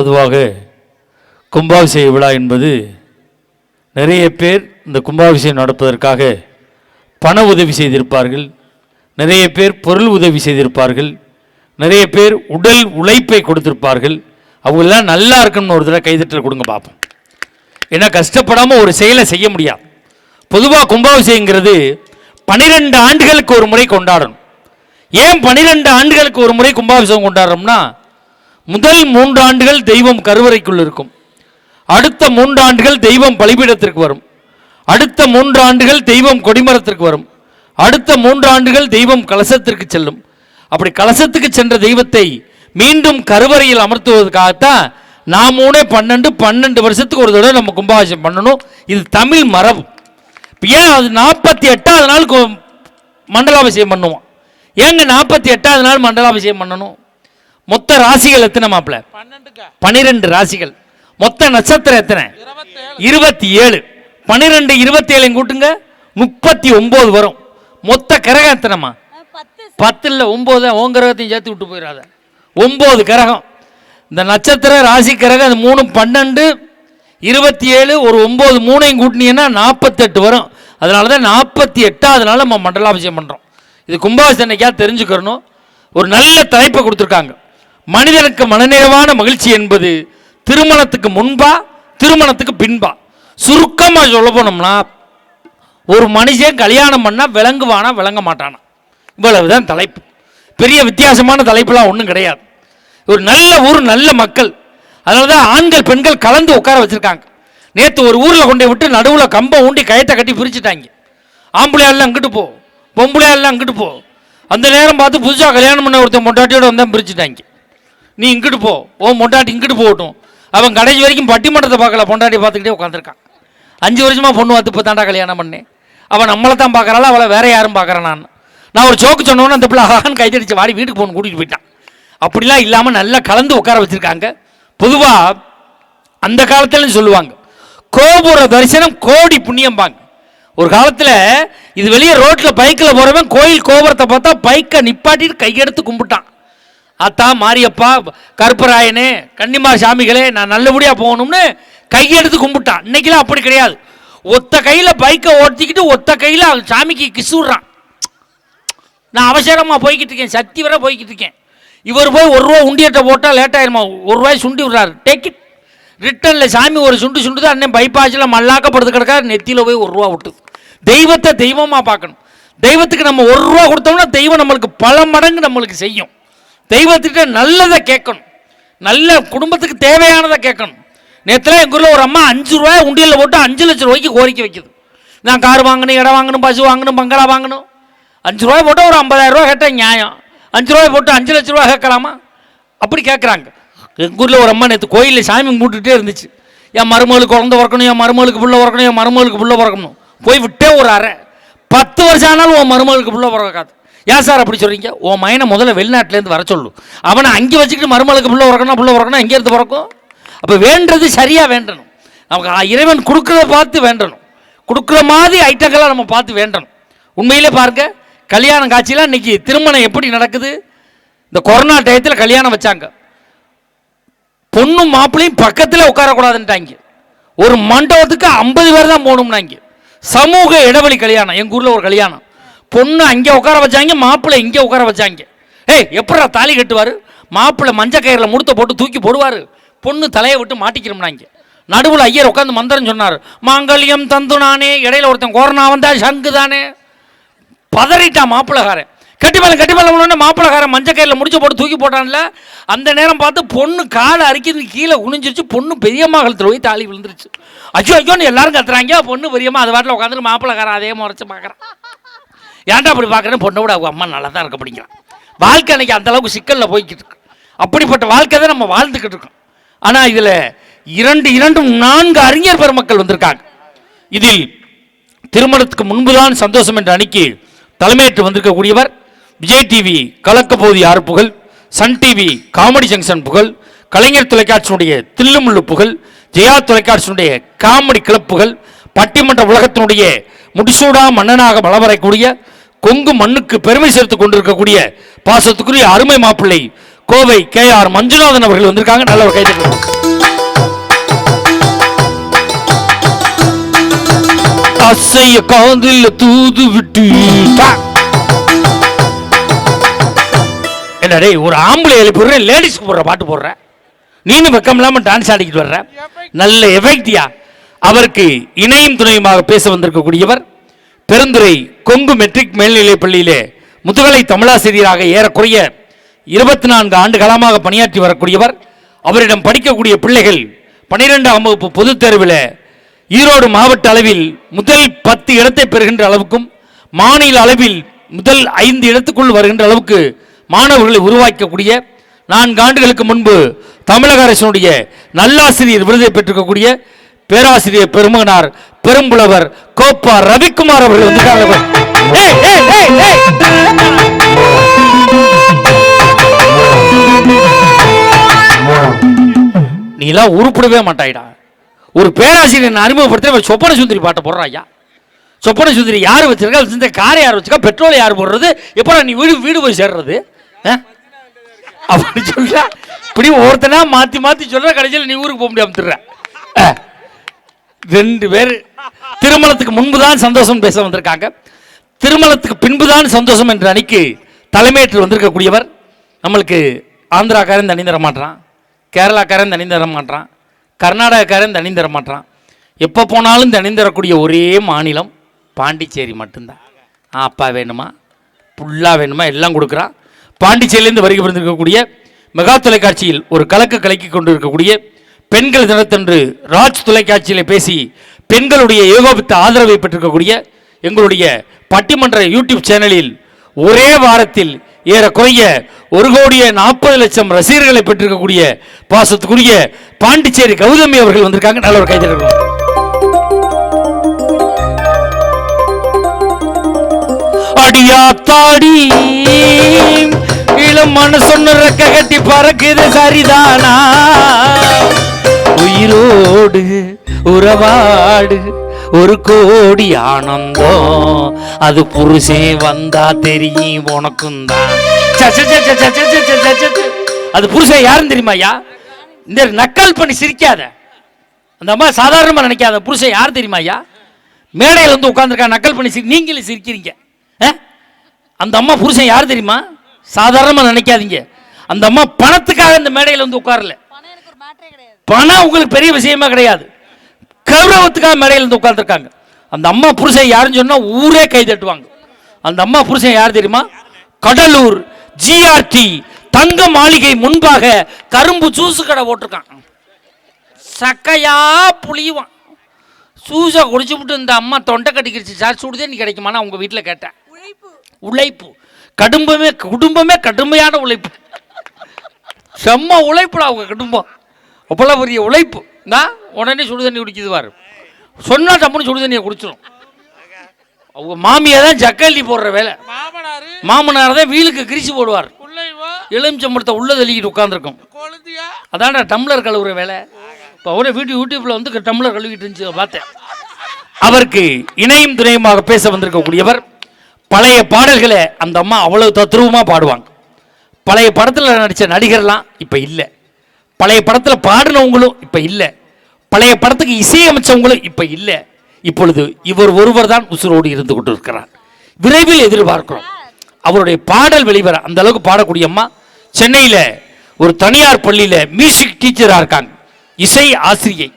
பொதுவாக கும்பாபிஷேக விழா என்பது நிறைய பேர் இந்த கும்பாபிஷேகம் நடப்பதற்காக பண உதவி செய்திருப்பார்கள் நிறைய பேர் பொருள் உதவி செய்திருப்பார்கள் நிறைய பேர் உடல் உழைப்பை கொடுத்திருப்பார்கள். அவங்கெல்லாம் நல்லா இருக்கணும்னு ஒரு தடவை கைதட்டல் கொடுங்க பார்ப்போம். ஏன்னா கஷ்டப்படாமல் ஒரு செயலை செய்ய முடியாது. பொதுவாக கும்பாபிஷேகங்கிறது பன்னிரெண்டு ஆண்டுகளுக்கு ஒரு முறை கொண்டாடணும். ஏன் பன்னிரெண்டு ஆண்டுகளுக்கு ஒரு முறை கும்பாபிஷேகம் கொண்டாடுறோம்னா முதல் மூன்று ஆண்டுகள் தெய்வம் கருவறைக்குள் இருக்கும். அடுத்த மூன்றாண்டுகள் தெய்வம் பலிபீடத்திற்கு வரும். அடுத்த மூன்று ஆண்டுகள் தெய்வம் கொடிமரத்திற்கு வரும். அடுத்த மூன்று ஆண்டுகள் தெய்வம் கலசத்திற்கு செல்லும். அப்படி கலசத்துக்கு சென்ற தெய்வத்தை மீண்டும் கருவறையில் அமர்த்துவதற்காகத்தான் நான் மூணே பன்னெண்டு பன்னெண்டு வருஷத்துக்கு ஒரு தடவை நம்ம கும்பாபிஷேகம் பண்ணணும். இது தமிழ் மரபு. ஏன் அது நாற்பத்தி எட்டாவது நாள் மண்டலாபிஷேகம் பண்ணுவோம்? ஏங்க நாற்பத்தி எட்டாவது நாள் மண்டலாபிஷேகம் பண்ணணும்? மொத்த ராசிகள் எத்தனை மாப்பிள்ள? பன்னெண்டுக்கா. பனிரெண்டு ராசிகள். மொத்த நட்சத்திரம் எத்தனை? இருபத்தி ஏழு பன்னிரெண்டு இருபத்தி ஏழு கூட்டுங்க முப்பத்தி ஒன்பது வரும். மொத்த கிரகம் எத்தனைமா பத்து இல்லை ஒம்பது உன் கிரகத்தையும் சேர்த்து விட்டு போயிடாத. ஒம்பது கிரகம். இந்த நட்சத்திர ராசி கிரகம் அது மூணு பன்னெண்டு இருபத்தி ஏழு ஒரு ஒம்பது மூணையும் கூட்டினீங்கன்னா நாற்பத்தெட்டு வரும். அதனால தான் நாற்பத்தி எட்டாவது நாள் நம்ம மண்டலாபிஷேகம் பண்ணுறோம் இது கும்பாபிஷேகனைக்காக தெரிஞ்சுக்கிறணும் ஒரு நல்ல தலைப்பை கொடுத்துருக்காங்க. மனிதனுக்கு மனநிறைவான மகிழ்ச்சி என்பது திருமணத்துக்கு முன்பா திருமணத்துக்கு பின்பா. சுருக்கமாக சொல்ல போனோம்னா ஒரு மனுஷன் கல்யாணம் பண்ணால் விளங்குவானா விளங்க மாட்டானா? இவ்வளவுதான் தலைப்பு. பெரிய வித்தியாசமான தலைப்புலாம் ஒன்றும் கிடையாது. ஒரு நல்ல ஊர் நல்ல மக்கள். அதனால தான் ஆண்கள் பெண்கள் கலந்து உட்கார வச்சுருக்காங்க. நேற்று ஒரு ஊரில் கொண்டு விட்டு நடுவில் கம்பம் ஊண்டி கயத்தை கட்டி பிரிச்சுட்டாங்க. ஆம்பளையாலாம் அங்கிட்டு போ. பொம்பளையாலாம் அங்கிட்டு போ. அந்த நேரம் பார்த்து புதுசாக கல்யாணம் பண்ண ஒருத்தன் மொட்டாட்டியோட வந்தால் பிரிச்சுட்டாங்க. நீ இங்கிட்டு போ. ஓ பொண்டாட்டி இங்கிட்டு போகட்டும். அவன் கடைசி வரைக்கும் பட்டிமன்றத்தை பார்க்கல. பொண்டாட்டி பார்த்துக்கிட்டே உட்காந்துருக்கான் அஞ்சு வருஷமாக பொண்ணு பார்த்து இப்போ தாண்டா கல்யாணம் பண்ணேன். அவன் நம்மளை தான் பார்க்குறாள்? அவளை வேற யாரும் பார்க்குறேன் நான். நான் ஒரு சோக்கு சொன்னோன்னு அந்த பிள்ளை ஆகான்னு கைதடிச்சு வாடி வீட்டுக்கு போகணும் கூட்டிகிட்டு போயிட்டான். அப்படிலாம் இல்லாமல் நல்லா கலந்து உட்கார வச்சுருக்காங்க. பொதுவாக அந்த காலத்துல சொல்லுவாங்க. கோபுர தரிசனம் கோடி புண்ணியம்பாங்க ஒரு காலத்தில் இது வெளியே ரோட்டில் பைக்கில் போகிறவன் கோயில் கோபுரத்தை பார்த்தா பைக்கை நிப்பாட்டிட்டு கையெடுத்து கும்பிட்டான். அத்தா மாரியப்பா கருப்பராயனே கன்னிமார் சாமிகளே நான் நல்லபடியாக போகணும்னு கையெடுத்து கும்பிட்டான் இன்னைக்கெல்லாம் அப்படி கிடையாது. ஒத்த கையில் பைக்கை ஓட்டிக்கிட்டு ஒத்த கையில் சாமிக்கு கிசு விட்றான். நான் அவசரமாக போய்கிட்டு இருக்கேன் சக்தி வர போய்கிட்டு இருக்கேன். இவர் போய் ஒரு ரூபா உண்டியத்தை போட்டால் லேட் ஆயிருமா? ஒரு ரூபாய் சுண்டி விடுறாரு. டேக் இட் ரிட்டனில் சாமி ஒரு சுண்டு சுண்டுது அண்ணன் பைபாஸில் மல்லாக்கப்படுறது கிடக்காரு நெத்தியில் போய் ஒரு ரூபா விட்டுது. தெய்வத்தை தெய்வமாக பார்க்கணும். தெய்வத்துக்கு நம்ம ஒரு ரூபா கொடுத்தோம்னா தெய்வம் நம்மளுக்கு பல மடங்கு நம்மளுக்கு செய்யும். தெய்வத்திட்ட நல்லதை கேட்கணும். நல்ல குடும்பத்துக்கு தேவையானதை கேட்கணும். நேற்றுலாம் எங்கள் ஊரில் ஒரு அம்மா அஞ்சு ரூபாய் உண்டியலில் போட்டு அஞ்சு லட்சம் ரூபாய்க்கு கோரிக்கை வைக்குது. நான் கார் வாங்கணும் இடம் வாங்கணும் பசு வாங்கணும் பங்களா வாங்கணும். அஞ்சு ரூபாய் போட்டால் ஒரு ஐம்பதாயிரம் ரூபா கேட்டால் நியாயம். அஞ்சு ரூபாய் போட்டு அஞ்சு லட்ச ரூபா கேட்கலாமா? அப்படி கேட்குறாங்க. எங்கள் ஊரில் ஒரு அம்மா நேற்று கோயிலில் சாமி கும்பிட்டுட்டே இருந்துச்சு. என் மருமகளுக்கு குழந்த பிறக்கணும் என் மருமகளுக்கு புள்ள பிறக்கணும் என் மருமகளுக்கு புள்ள பிறக்கணும். போய் விட்டே ஒரு அறை. பத்து வருஷம் ஆனாலும் உன் மருமகளுக்கு புள்ள பிறக்காது ஏன் சார் அப்படி சொல்கிறீங்க உன் மயனை முதல்ல வெளிநாட்டிலேருந்து வர சொல்லு. அவனை அங்கே வச்சுக்கிட்டு மருமகளுக்கு பிள்ளை பிறக்கணும் பிள்ளை பிறக்கணும் எங்கேருந்து பிறக்கும்? அப்போ வேண்டது சரியாக வேண்டணும். நமக்கு ஆ, இறைவன் கொடுக்குறத பார்த்து வேண்டணும். கொடுக்குற மாதிரி ஐட்டங்களை நம்ம பார்த்து வேண்டணும். உண்மையிலே பாருங்க கல்யாண காட்சியெலாம் இன்னைக்கு திருமணம் எப்படி நடக்குது? இந்த கொரோனா டயத்தில் கல்யாணம் வச்சாங்க. பொண்ணும் மாப்பிளையும் பக்கத்தில் உட்காரக்கூடாதுன்ட்டாங்க. ஒரு மண்டபத்துக்கு ஐம்பது பேர் தான் போகணும்னாங்க. சமூக இடைவெளி கல்யாணம். எங்கள் ஊரில் ஒரு கல்யாணம். பொண்ணு அங்கே உட்கார வச்சாங்க மாப்பிள்ளை இங்கே உட்கார வச்சாங்க. ஏய் எப்படா தாலி கட்டுவார்? மாப்பிள்ளை மஞ்ச கயிறில் முடுத்த போட்டு தூக்கி போடுவார். பொண்ணு தலையை விட்டு மாட்டிக்கிறோம்னாங்க. நடுவில் ஐயர் உட்காந்து மந்திரம் சொன்னார். மாங்கல்யம் தந்து நானே. இடையில ஒருத்தன் கொரோனா வந்தா சங்கு தானே. பதறிட்டான் மாப்பிள்ளக்காரன். கட்டிமலை கட்டிமலை மாப்பிள்ளக்காரன் மஞ்சள் கயிறில் முடிச்சு போட்டு தூக்கி போட்டான்ல. அந்த நேரம் பார்த்து பொண்ணு காலை அரிக்கிறது கீழே குனிஞ்சிருச்சு. பொண்ணு பெரியம்மா கழுத்தில் போய் தாலி விழுந்துருச்சு. ஐயோ ஐயோன்னு எல்லாரும் கத்துறாங்க. பொண்ணு பெரியம்மா அது வாட்டில் உட்காந்துட்டு மாப்பிள்ளக்காரன் அதே முறைச்சு பார்க்குறான் ஏன்டா அப்படி பார்க்குறேன் பொண்ணை விட அவங்க அம்மா நல்லா தான் இருக்க அப்படிங்கிறான் வாழ்க்கை அன்னைக்கு அந்தளவுக்கு சிக்கலில் போய்கிட்டு இருக்கு. அப்படிப்பட்ட வாழ்க்கை தான் நம்ம வாழ்ந்துக்கிட்டு இருக்கோம். ஆனால் இதில் இரண்டு இரண்டும் நான்கு அறிஞர் பெருமக்கள் வந்திருக்காங்க. இதில் திருமணத்துக்கு முன்புதான் சந்தோஷம் என்ற அணிக்கு தலைமையேற்று வந்திருக்கக்கூடியவர் விஜய் டிவி கலக்க பகுதி ஆறு புகழ் சன் டிவி காமெடி ஜங்ஷன் புகழ் கலைஞர் தொலைக்காட்சியினுடைய தில்லுமுள்ளு புகழ் ஜெயா தொலைக்காட்சியினுடைய காமெடி கிளப் புகழ் பட்டிமன்ற உலகத்தினுடைய முடிசூடா மன்னனாக வளவரக்கூடிய கொங்கு மண்ணுக்கு பெருமை சேர்த்து கொண்டிருக்கக்கூடிய பாசத்துக்குரிய அருமை மாப்பிள்ளை கோவை கே ஆர் மஞ்சுநாதன் அவர்கள் வந்திருக்காங்க. நல்ல ஒரு கைது அசைய காதில் தூது விட்டு. என்னடே ஒரு ஆம்பளை எழுப்பி போடுறேன் லேடிஸ்க்கு போடுற பாட்டு போடுறேன் நீனும் வெக்கம் இல்லாமல் டான்ஸ் ஆடிக்கிட்டு வர்ற. நல்ல எஃபெக்டியா. அவருக்கு இணையும் துணையுமாக பேச வந்திருக்கக்கூடியவர் பெருந்துறை கொங்கு மெட்ரிக் மேல்நிலைப் பள்ளியிலே முதுகலை தமிழாசிரியராக ஏறக்குறைய இருபத்தி நான்கு ஆண்டு காலமாக பணியாற்றி வரக்கூடியவர். அவரிடம் படிக்கக்கூடிய பிள்ளைகள் பனிரெண்டாம் வகுப்பு பொதுத் தேர்வில் ஈரோடு மாவட்ட அளவில் முதல் பத்து இடத்தை பெறுகின்ற அளவுக்கும் மாநில அளவில் முதல் ஐந்து இடத்துக்குள் வருகின்ற அளவுக்கு மாணவர்களை உருவாக்கக்கூடிய நான்கு ஆண்டுகளுக்கு முன்பு தமிழக அரசினுடைய நல்லாசிரியர் விருதை பெற்றிருக்கக்கூடிய பேராசிரியர் பெருமகனார் பெரும்புலவர் கோப்பா ரவிக்குமார் அவர்கள் வந்திருக்காங்க நீ எல்லாம் உருப்பிடவே மாட்டாயிடா. ஒரு பேராசிரியர் அறிமுகப்படுத்த சொப்பன சுந்தரி பாட்டை போடுறா ஐயா. சொப்பன சுந்தரி யார் வச்சிருக்கா? சிந்த காரை யார் வச்சிருக்கா? பெட்ரோல் யார் போடுறது? எப்போ நீ வீடு வீடு போய் சேர்றது? ஆ? அப்படி இப்படி ஒருத்தனா மாத்தி மாத்தி சொல்ற கடைசியில் நீ ஊருக்கு போக முடியாமல் திடுற. ரெண்டு பேர் திருமணத்துக்கு முன்புதான் சந்தோஷம் பேச வந்திருக்காங்க. திருமணத்துக்கு பின்புதான் சந்தோஷம் என்ற அணிக்கு தலைமையேற்று வந்திருக்கக்கூடியவர் நம்மளுக்கு ஆந்திராக்காரன் தனி தர மாட்டான் கேரளாக்காரன் தனி தர மாட்டான் கர்நாடகாக்காரன் தனி தர மாட்டான் எப்போ போனாலும் தனி தரக்கூடிய ஒரே மாநிலம் பாண்டிச்சேரி மட்டும்தான். அப்பா வேணுமா? புல்லா வேணுமா? எல்லாம் கொடுக்குறான் பாண்டிச்சேரியிலேருந்து வருகை புரிந்திருக்கக்கூடிய மெகா தொலைக்காட்சியில் ஒரு கலக்கு கலக்கி கொண்டு இருக்கக்கூடிய பெண்கள் தினத்தன்று ராஜ் தொலைக்காட்சியில் பேசி பெண்களுடைய ஏகோபித்த ஆதரவை பெற்றிருக்கக்கூடிய எங்களுடைய பட்டிமன்ற யூடியூப் சேனலில் ஒரே வாரத்தில் ஏறக்குறைய ஒரு கோடியே நாற்பது லட்சம் ரசிகர்களை பெற்றிருக்கக்கூடிய பாசத்துக்குரிய பாண்டிச்சேரி கௌதமி அவர்கள் வந்திருக்காங்க. நல்ல ஒரு கைதறணும் அடியாத்தாடி இளம் மனசொன்னு ரெக்க கட்டி பறக்குது சரிதானா? உயிரோடு உறவாடு ஒரு கோடி ஆனந்தம். அது புருஷே வந்தா தெரியும் உனக்கும் தான். அது புருஷன் யாருன்னு தெரியுமாயா இந்த நக்கல் பண்ணி சிரிக்காத. அந்த அம்மா சாதாரணமாக நினைக்காத புருஷன் யார் தெரியுமாயா மேடையில் வந்து உட்காந்துருக்கா நக்கல் பண்ணி சிரி நீங்களும் சிரிக்கிறீங்க. ஆ? அந்த அம்மா புருஷன் யார் தெரியுமா? சாதாரணமாக நினைக்காதீங்க. அந்த அம்மா பணத்துக்காக இந்த மேடையில் வந்து உட்காரல பணம் எனக்கு ஒரு மேட்டரே கிடையாது பணம் உங்களுக்கு பெரிய விஷயமா கிடையாது. கௌரவத்துக்காக மேடையில் இருந்து உட்கார்ந்துருக்காங்க. அந்த அம்மா புருஷன் யாருன்னு சொன்னா ஊரே கை தட்டுவாங்க. அந்த அம்மா புருஷன் யார் தெரியுமா? கடலூர் ஜிஆர்டி தங்க மாளிகை முன்பாக கரும்பு ஜூஸ் கடை போட்டிருக்கான். சக்கையா புளியுவான். ஜூஸை குடிச்சுவிட்டு இந்த அம்மா தொண்டை கட்டிக்கிடுச்சு சார் சுடுதண்ணி கிடைக்குமான்னு அவங்க வீட்டில் கேட்டேன். உழைப்பு. உழைப்பு. கடும்பமே குடும்பமே கடுமையான உழைப்பு. செம்ம உழைப்புடா அவங்க குடும்பம். அவ்வளோ பெரிய உழைப்பு. நான் உடனே சுடு தண்ணி குடிக்குது பாரு. சொன்னா டப்புன்னு சுடு தண்ணியை குடிச்சிடும் அவங்க மாமியா தான் ஜக்கல்லி போடுற வேலை. மாமனாரு தான் வீலுக்கு கிரிச்சு போடுவார். எலுமிச்சம்பழத்தை உள்ள தள்ளிக்கிட்டு உட்காந்துருக்கும் அதான்டா டம்ளர் கழுவுற வேலை. இப்போ அவரே வீட்டு யூடியூப்ல வந்து டம்ளர் கழுவிட்டு இருந்துச்சு பார்த்தேன். அவருக்கு இணையும் துணையுமாக பேச வந்திருக்கக்கூடியவர் பழைய பாடல்களை அந்த அம்மா அவ்வளவு தத்ரூபமாக பாடுவாங்க. பழைய படத்தில் நடித்த நடிகர்லாம் இப்போ இல்லை. பழைய படத்தில் பாடினவங்களும் இப்போ இல்லை. பழைய படத்துக்கு இசையமைச்சவங்களும் இப்போ இல்லை. இப்பொழுது இவர் ஒருவர் தான் உசுரோடு இருந்து கொண்டு இருக்கிறார் விரைவில் எதிர்பார்க்கிறோம். அவருடைய பாடல் வெளிவர அந்த அளவுக்கு பாடக்கூடிய அம்மா சென்னையில் ஒரு தனியார் பள்ளியில் மியூசிக் டீச்சராக இருக்காங்க. இசை ஆசிரியை.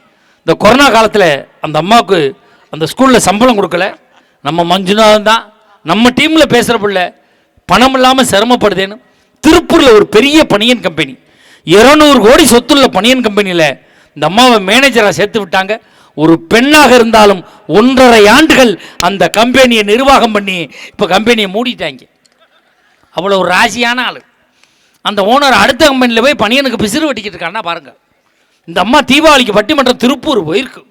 இந்த கொரோனா காலத்தில் அந்த அம்மாவுக்கு அந்த ஸ்கூலில் சம்பளம் கொடுக்கல. நம்ம மஞ்சுநாதன் தான். நம்ம டீமில் பேசுகிற பிள்ளை பணம் இல்லாமல் சிரமப்படுதேன்னு திருப்பூரில் ஒரு பெரிய பனியன் கம்பெனி இருநூறு கோடி சொத்துள்ள பனியன் கம்பெனியில் இந்த அம்மாவை மேனேஜராக சேர்த்து விட்டாங்க. ஒரு பெண்ணாக இருந்தாலும் ஒன்றரை ஆண்டுகள் அந்த கம்பெனியை நிர்வாகம் பண்ணி இப்போ கம்பெனியை மூடிட்டாங்க. அவ்வளோ ஒரு ராசியான ஆள். அந்த ஓனர் அடுத்த கம்பெனியில் போய் பனியனுக்கு பிசிறு வெட்டிக்கிட்டு இருக்கான்னா பாருங்கள் இந்த அம்மா தீபாவளிக்கு பட்டிமன்றம் திருப்பூர் போயிருக்கு.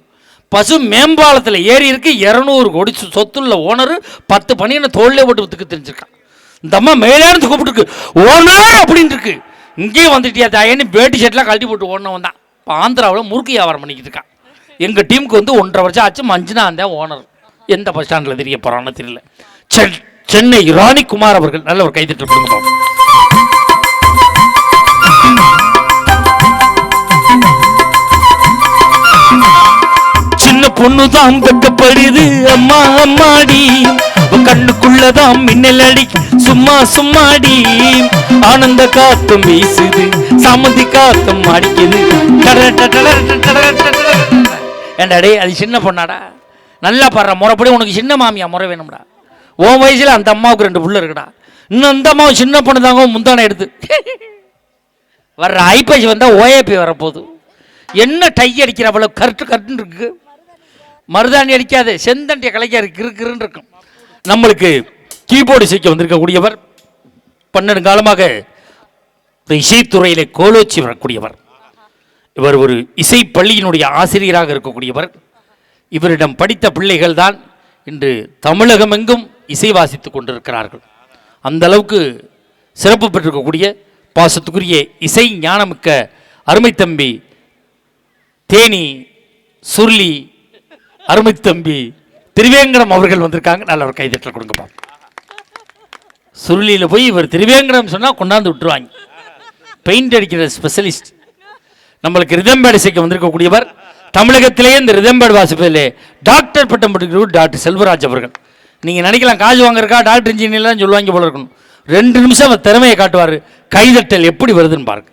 பசு மேம்பாலத்தில் ஏறி இருக்கு. இரநூறு கோடி சொத்துள்ள ஓனர் பத்து பனியனை தோல்லே போட்டு வித்துக்கு தெரிஞ்சிருக்கான். இந்த அம்மா மேலேருந்து கூப்பிட்டுருக்கு. ஓனர் அப்படின்னு இருக்கு. இங்கேயே வந்துட்டியா தாயேன்னு வேட்டி ஷர்ட்லாம் கழட்டி போட்டு ஓடினவன் தான். இப்போ ஆந்திராவில் முறுக்கு வியாபாரம் பண்ணிக்கிட்டு இருக்கான். எங்கள் டீமுக்கு வந்து ஒன்றரை வருஷம் ஆச்சு மஞ்சனா அந்த ஓனர் எந்த பஸ் ஸ்டாண்டில் தெரிய போகிறான்னு தெரியல. சென்னை ராணி குமார் அவர்கள் நல்ல ஒரு கைதிட்டு கொடுங்க சின்ன பொண்ணு தான் கட்டப்படுது அம்மா அம்மாடி. கண்ணுக்குள்ளதான் மின்னல் அடி சும்மா சும்மாடி ஆனந்த காத்தும் வீசுது சமந்தி காத்தும் அடிக்குது. ஏண்டாடே ஏன்டா டேய் அது சின்ன பொண்ணாடா. நல்லா பாடுற. முறைப்படி உனக்கு சின்ன மாமியா முறை வேணும்டா. உன் வயசுல அந்த அம்மாவுக்கு ரெண்டு புள்ள இருக்குடா. இன்னும் அந்த அம்மாவும் சின்ன பொண்ணு தாங்க முந்தானை எடுத்து. வர்ற ஐப்பசி வந்தால் ஓஏபி வரப்போகுது. என்ன டை அடிக்கிற அவ்வளோ கருட்டு கருட்டுன்னு இருக்கு. மருதாணி அடிக்காது செந்தண்டிய கலைக்காரு கிறுக்கிறுன்னு இருக்கும். நம்மளுக்கு கீபோர்டு இசைக்க வந்திருக்கக்கூடியவர் பன்னெண்டு காலமாக இந்த இசைத்துறையிலே கோலோச்சி வரக்கூடியவர். இவர் ஒரு இசை பள்ளியினுடைய ஆசிரியராக இருக்கக்கூடியவர். இவரிடம் படித்த பிள்ளைகள் தான் இன்று தமிழகமெங்கும் இசை வாசித்துக் கொண்டிருக்கிறார்கள். அந்த அளவுக்கு சிறப்பு பெற்றிருக்கக்கூடிய பாசத்துக்குரிய இசை ஞானமிக்க அருமை தம்பி தேனி சுருளி அருமை தம்பி திருவேங்கடம் அவர்கள் வந்திருக்காங்க. நல்ல ஒரு கைதட்டல் கொடுங்கப்பா சுருளியில் போய் இவர் திருவேங்கடம் சொன்னால் கொண்டாந்து விட்டுருவாங்க. பெயிண்ட் அடிக்கிற ஸ்பெஷலிஸ்ட் நம்மளுக்கு ரிதம்பேடு இசைக்கு வந்திருக்கக்கூடியவர். தமிழகத்திலேயே இந்த ரிதம்பேடு வாசிப்பதிலே டாக்டர் பட்டம் பெற்றுக்கிறவர் டாக்டர் செல்வராஜ் அவர்கள். நீங்கள் நினைக்கலாம் காசு வாங்குறக்கா டாக்டர் இன்ஜினியர்லாம் சொல்லுவாங்க போல இருக்கணும். ரெண்டு நிமிஷம் அவர் திறமையை காட்டுவார். கைதட்டல் எப்படி வருதுன்னு பாருங்க.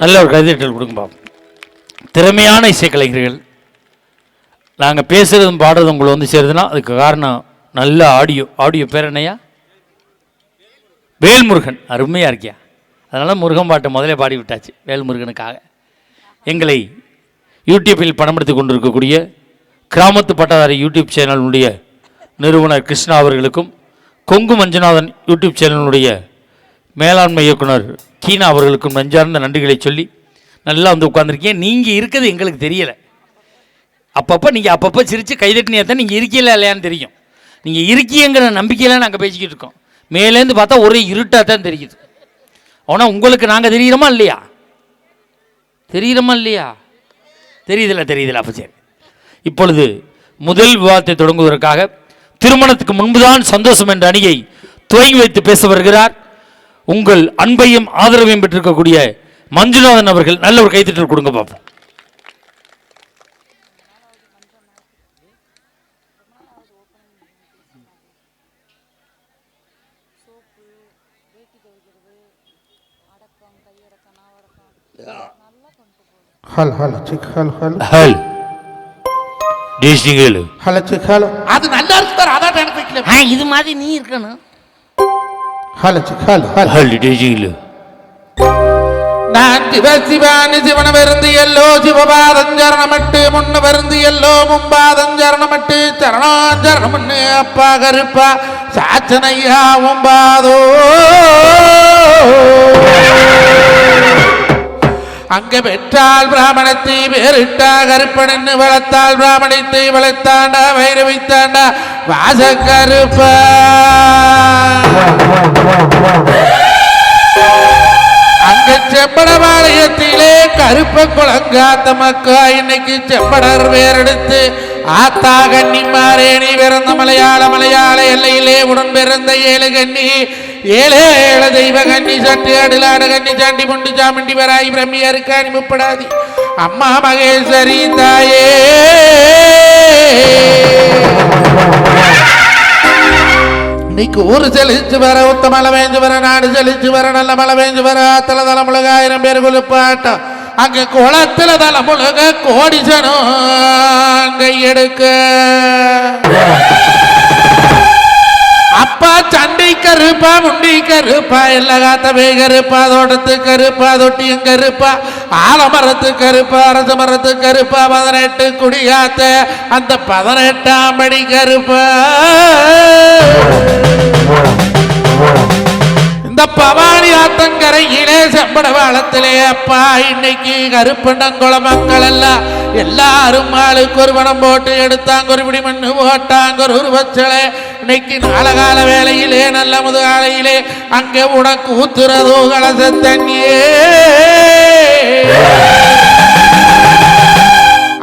நல்ல ஒரு கைதட்டல் கொடுங்க பாப்போம். திறமையான இசைக்கலைஞர்கள். நாங்கள் பேசுகிறதும் பாடுறதும் உங்களை வந்து சேருதுன்னா அதுக்கு காரணம் நல்ல ஆடியோ ஆடியோ பேர் என்னையா வேல்முருகன். அருமையாக இருக்கியா? அதனால் முருகன் பாட்டை முதலே பாடி விட்டாச்சு வேல்முருகனுக்காக. எங்களை யூடியூப்பில் படமெடுத்து கொண்டிருக்கக்கூடிய கிராமத்து பட்டதாரி யூடியூப் சேனலுடைய நிறுவனர் கிருஷ்ணா அவர்களுக்கும் கொங்கு மஞ்சுநாதன் யூடியூப் சேனலுடைய மேலாண்மை இயக்குனர் கீனா அவர்களுக்கும் நெஞ்சார்ந்த நன்றிகளை சொல்லி நல்லா வந்து உட்காந்துருக்கீங்க நீங்கள் இருக்கிறது எங்களுக்கு தெரியலை. அப்பப்போ நீங்கள் அப்பப்போ சிரித்து கைதட்டினியா தான் நீங்கள் இருக்கீங்களா இல்லையான்னு தெரியும். நீங்கள் இருக்கீங்கிற நம்பிக்கையில் நாங்கள் பேசிக்கிட்டு இருக்கோம். மேலேருந்து பார்த்தா ஒரே இருட்டாக தான் தெரியுது. ஆனால் உங்களுக்கு நாங்கள் தெரிகிறோமா இல்லையா? தெரிகிறோமா இல்லையா? தெரியுதில்ல தெரியுதில்ல. அப்போ சரி. இப்பொழுது முதல் விவாதத்தை தொடங்குவதற்காக திருமணத்துக்கு முன்புதான் சந்தோஷம் என்ற அணியை துவங்கி வைத்து பேச வருகிறார். உங்கள் அன்பையும் ஆதரவையும் பெற்றிருக்கக்கூடிய மஞ்சுநாதன் அவர்கள் நல்ல ஒரு கைத்தட்டல் கொடுங்க பார்ப்போம் ஹல் ஹல் சிக் ஹல் ஹல். ஹல். டேஸ்டிங்கேலு ஹல சிக் ஹல். அது நல்லா இருக்கு அதான் இது மாதிரி நீ இருக்கணும். நான் சிவானி சிவன வெருந்து எல்லோ சிவபாதஞ்சரணமட்டு முன்ன வெருந்து எல்லோ மும்பாதஞ்சரணமட்டு சரணாஞ்சரணமண்ணு அப்பா கருப்பா சாச்சனையா உம்பாதோ. அங்க பெற்றால் பிராமணத்தை வேறிட்டா கருப்பனன்னு வளர்த்தால் பிராமணத்தை வளர்த்தாண்டா வைரவித்தாண்டா வாச கருப்ப அங்க செம்படபாளையத்திலே கருப்ப குளங்காத்த மக்கா இன்னைக்கு செம்படர் வேறெடுத்து ஆத்தா கன்னி மாரேணி பிறந்த மலையாள மலையாள எல்லையிலே உடன் பிறந்த ஏழு கன்னி. ஏழே ஏழு தெய்வ கண்ணி சட்டு அடுலாடு கண்ணி சாண்டி முண்டு சாமண்டி வராய் பிரம்மியருக்கு அனுப்பப்படாதி அம்மா மகேஸ்வரி தாயே. இன்னைக்கு ஊர் செழிச்சு வர உத்த மழை வேஞ்சு வர நாடு செழிச்சு வர நல்ல மழை வேஞ்சு வர ஆத்துல தலை முழுக ஆயிரம் பேர் குளிப்பாட்டம் அங்க குளத்துல தலை முழுக கோடி சனம் கையெடுக்க அப்பா சண்டை கருப்பா முண்டி கருப்பா எல்லா காத்தவை கருப்பா தோட்டத்து கருப்பா தொட்டியும் கருப்பா ஆலமரத்து கருப்பா அரசு மரத்து கருப்பா பதினெட்டு குடியாத்த அந்த பதினெட்டாம் படி கருப்பா இந்த பவானி ஆத்தங்கரையிலே செம்பட வாழத்திலே அப்பா இன்னைக்கு கருப்பண்ணங்குளம் மக்கள் எல்லாம் எல்லாரும் ஆளுக்கு ஒரு பணம் போட்டு எடுத்தாங்க ஒரு பிடி மண்ணு போட்டாங்க ஒரு உருவச்சலை இன்னைக்கு நாளகால வேலையிலே நல்ல முதுகாலையிலே அங்கே உனக்கு ஊத்துறதோ கலச தண்ணியே.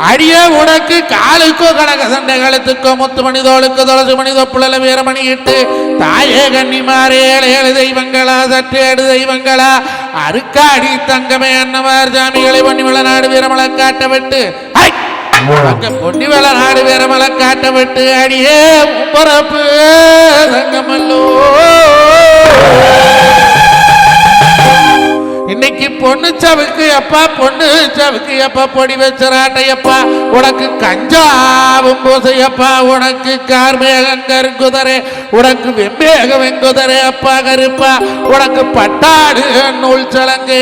அடிய உனக்கு காலுக்கோ கனக சண்டை கழுத்துக்கோ முத்து மணி தோளுக்கு தொலசு மணி தொப்புளல வீரமணி இட்டு தாயே கன்னிமாரே ஏழு ஏழு தெய்வங்களா சற்று ஏழு தெய்வங்களா அருக்காடி தங்கமே அன்னவார் சாமிகளை பண்ணி நாடு வீரமலை காட்ட விட்டு பொன்னி வள பொன்னி நாடு வீரமலை காட்ட விட்டு அடியே பரப்பு தங்கமல்லோ. இன்னைக்கு பொண்ணு சவுக்கு அப்பா பொண்ணு சவுக்கு அப்பா பொடி வச்சராட்டையப்பா உனக்கு கஞ்சாவும் பூசையப்பா உனக்கு கார்மேகம் கருங்குதரே உனக்கு வெம்பேக வெங்குதரே அப்பா கருப்பா. உனக்கு பட்டாடு நூல் சலங்கே.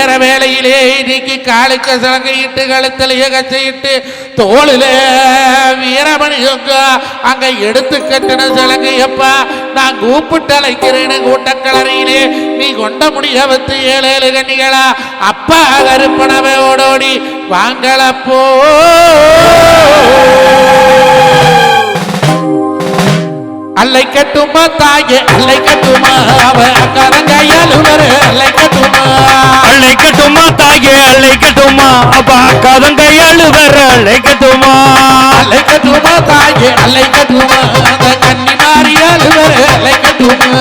நேர இந்நேர வேளையிலே இன்னைக்கு காலுக்கு சலங்கையிட்டு கழுத்தில் கச்சையிட்டு தோளில வீரமணி சொங்க அங்க எடுத்து கட்டின சலங்கையப்பா நான் கூப்பிட்டு அழைக்கிறேன்னு கூட்டக்கலரையிலே நீ கொண்ட முடிய வத்து ஏழு கண்ணிகளா அப்பா கருப்பனவை ஓடோடி வாங்களப்போ அல்லை கட்டுமா தாயே அல்லை கட்டுமா? அவ கரங்கையாலுவர் அல்லை கட்டுமா? அள்ளை கட்டுமா தாயே அள்ளை கட்டுமா? அப்பா கதங்கையாளு வர அள்ளை கட்டுமா? அல்லை கட்டுமா தாயே அல்லை கட்டுமா? கன்னி மாறியாலுவர் அல்லை கட்டுமா?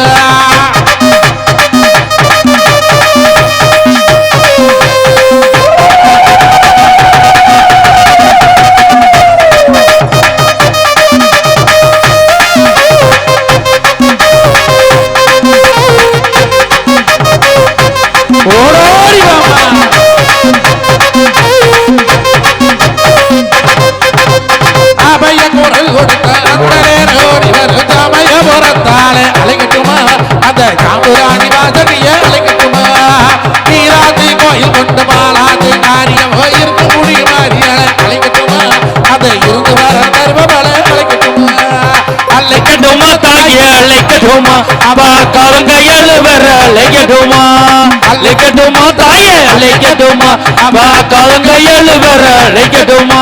அலையடுமா அவ கருங்கையல் வர அலையடுமா அலைக்கட்டுமா தாயே அலைக்கட்டுமா அவ கருங்கையல் வர அலைக்கட்டுமா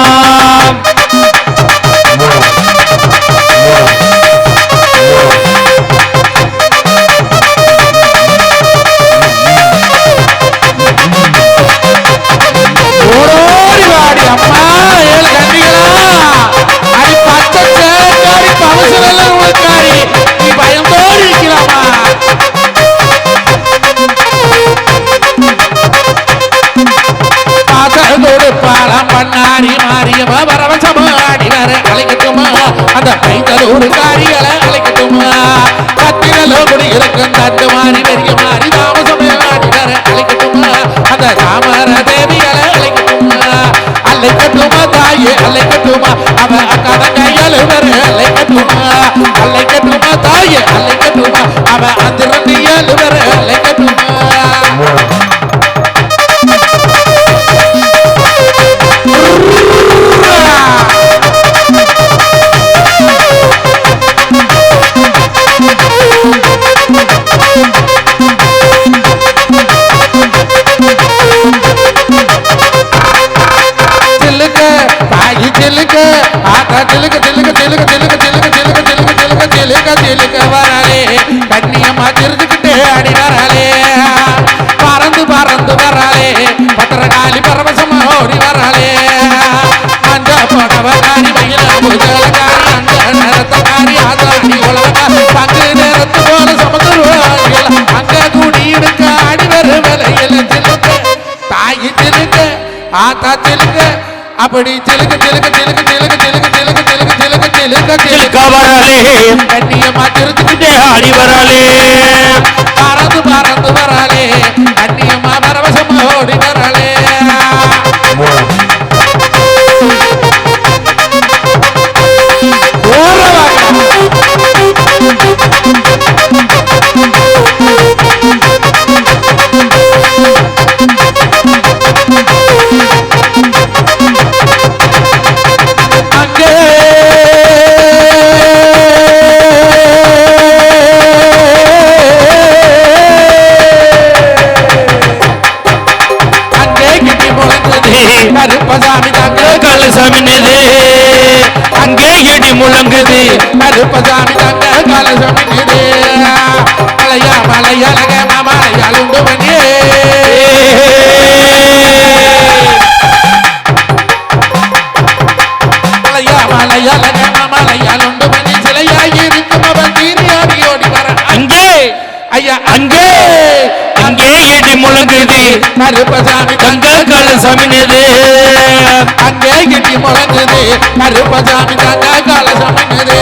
அந்த பைத்தலோடு காரிகளை அழைக்கட்டுமா கத்திரலோ குடி இருக்கும் தட்டு மாறி பெரிய மாறி தாமசமே ஆடி வர அந்த தாமர தேவிகளை அழைக்கட்டுமா அழைக்கட்டுமா தாயே அழைக்கட்டுமா அவ அக்காத கையால் அழைக்கட்டுமா அழைக்கட்டுமா தாயே அழைக்கட்டுமா அவ அதிரண்டியால் வர அழைக்கட்டுமா பக்கத்தில் கவரலே. கண்ணியமா திருத்துக்கிட்டே ஆடி வரலே. பறந்து பறந்து வரலே. கலசமினது அங்கே கட்டி முழங்குது. கருப்பசாமி தாங்க கலசமினது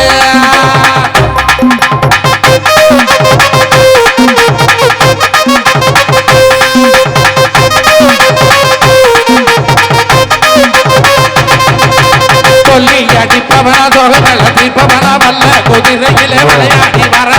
கொல்லி அடிப்பவனா தோகமல தீபவனா வல்ல குதிரையிலே விளையாடி வர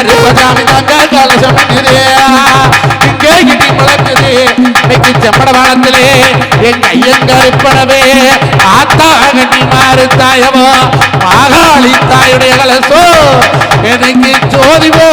முழங்குது தங்க கலசம் இங்கே கிட்டி முழங்குது இன்னைக்கு செம்பட வானத்திலே எங்க ஐயங்கருப்படவே ஆத்தா கண்ணி மாறு தாயவோ மாகாளி தாயுடைய கலசோ எனக்கு ஜோதிவோ